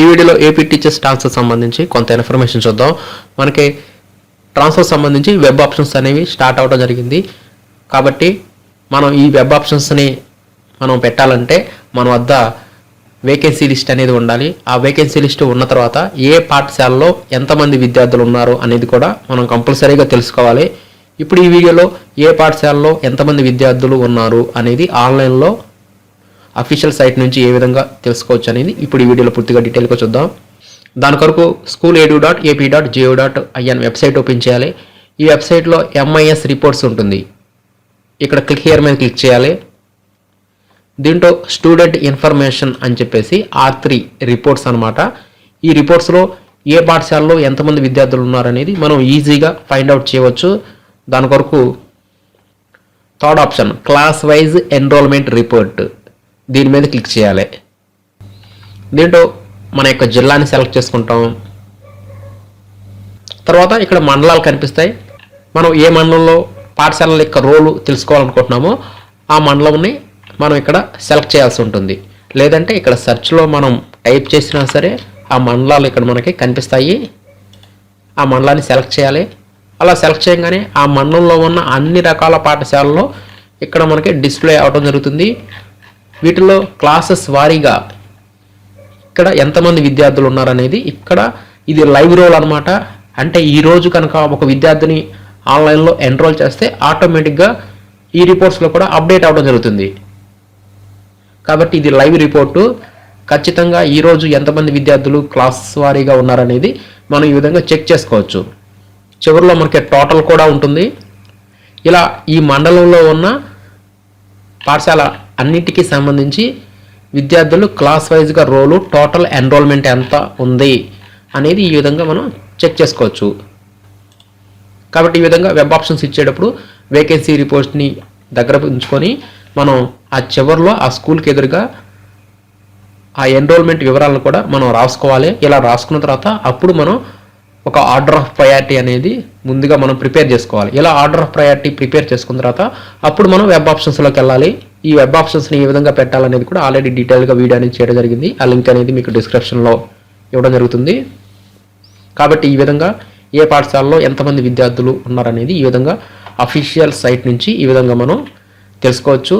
ఈ వీడియోలో AP teachers transfer సంబంధించి కొంత ఇన్ఫర్మేషన్ చూద్దాం. మనకి ట్రాన్స్ఫర్ సంబంధించి వెబ్ ఆప్షన్స్ అనేవి స్టార్ట్ అవడం జరిగింది. కాబట్టి మనం ఈ వెబ్ ఆప్షన్స్ని మనం పెట్టాలంటే మన వద్ద వేకెన్సీ లిస్ట్ అనేది ఉండాలి. ఆ వేకెన్సీ లిస్ట్ ఉన్న తర్వాత ఏ పాఠశాలలో ఎంతమంది విద్యార్థులు ఉన్నారు అనేది కూడా మనం కంపల్సరీగా తెలుసుకోవాలి. ఇప్పుడు ఈ వీడియోలో ఏ పాఠశాలలో ఎంతమంది విద్యార్థులు ఉన్నారు అనేది ఆన్లైన్లో అఫీషియల్ సైట్ నుంచి ఏ విధంగా తెలుసుకోవచ్చు అనేది ఇప్పుడు ఈ వీడియోలో పూర్తిగా డీటెయిల్గా చూద్దాం. దాని కొరకు school edu dot AP dot gov dot IN website open చేయాలి. ఈ వెబ్సైట్లో ఎంఐఎస్ రిపోర్ట్స్ ఉంటుంది. ఇక్కడ క్లిక్ హియర్ మీద క్లిక్ చేయాలి. దీంట్లో స్టూడెంట్ ఇన్ఫర్మేషన్ అని చెప్పేసి ఆర్ త్రీ రిపోర్ట్స్ అనమాట ఈ రిపోర్ట్స్లో ఏ పాఠశాలలో ఎంతమంది విద్యార్థులు ఉన్నారనేది మనం ఈజీగా ఫైండ్ అవుట్ చేయవచ్చు. దాని కొరకు third option class wise enrolment report దీని మీద క్లిక్ చేయాలి. దీంట్లో మన యొక్క జిల్లాని సెలెక్ట్ చేసుకుంటాం. తర్వాత ఇక్కడ మండలాలు కనిపిస్తాయి. మనం ఏ మండలంలో పాఠశాలల యొక్క రోలు తెలుసుకోవాలనుకుంటున్నామో ఆ మండలంని మనం ఇక్కడ సెలెక్ట్ చేయాల్సి ఉంటుంది. లేదంటే ఇక్కడ సెర్చ్లో మనం టైప్ చేసినా సరే ఆ మండలాలు ఇక్కడ మనకి కనిపిస్తాయి. ఆ మండలాన్ని సెలెక్ట్ చేయాలి. అలా సెలెక్ట్ చేయగానే ఆ మండలంలో ఉన్న అన్ని రకాల పాఠశాలలో ఇక్కడ మనకి డిస్ప్లే అవడం జరుగుతుంది. వీటిలో క్లాసెస్ వారీగా ఇక్కడ ఎంతమంది విద్యార్థులు ఉన్నారనేది ఇక్కడ ఇది లైవ్ రోల్ అనమాట అంటే ఈ రోజు కనుక ఒక విద్యార్థిని ఆన్లైన్లో ఎన్రోల్ చేస్తే ఆటోమేటిక్గా ఈ రిపోర్ట్స్లో కూడా అప్డేట్ అవ్వడం జరుగుతుంది. కాబట్టి ఇది లైవ్ రిపోర్టు. ఖచ్చితంగా ఈరోజు ఎంతమంది విద్యార్థులు క్లాస్ వారీగా ఉన్నారనేది మనం ఈ విధంగా చెక్ చేసుకోవచ్చు. చివరిలో మనకి టోటల్ కూడా ఉంటుంది. ఇలా ఈ మండలంలో ఉన్న పాఠశాల అన్నిటికీ సంబంధించి విద్యార్థులు క్లాస్ వైజ్గా రోలు టోటల్ ఎన్రోల్మెంట్ ఎంత ఉంది అనేది ఈ విధంగా మనం చెక్ చేసుకోవచ్చు. కాబట్టి ఈ విధంగా వెబ్ ఆప్షన్స్ ఇచ్చేటప్పుడు వేకెన్సీ రిపోర్ట్స్ని దగ్గర ఉంచుకొని మనం ఆ చివరిలో ఆ స్కూల్కి ఎదురుగా ఆ ఎన్రోల్మెంట్ వివరాలను కూడా మనం రాసుకోవాలి. ఇలా రాసుకున్న తర్వాత అప్పుడు మనం ఒక ఆర్డర్ ఆఫ్ ప్రయారిటీ అనేది ముందుగా మనం ప్రిపేర్ చేసుకోవాలి. ఇలా ఆర్డర్ ఆఫ్ ప్రయారిటీ ప్రిపేర్ చేసుకున్న తర్వాత అప్పుడు మనం వెబ్ ఆప్షన్స్లోకి వెళ్ళాలి. ఈ వెబ్ ఆప్షన్స్ని ఏ విధంగా పెట్టాలనేది కూడా ఆల్రెడీ డీటెయిల్గా వీడియో అనేది చేయడం జరిగింది. ఆ లింక్ అనేది మీకు డిస్క్రిప్షన్లో ఇవ్వడం జరుగుతుంది. కాబట్టి ఈ విధంగా ఏ పాఠశాలలో ఎంతమంది విద్యార్థులు ఉన్నారనేది ఈ విధంగా అఫీషియల్ సైట్ నుంచి ఈ విధంగా మనం తెలుసుకోవచ్చు.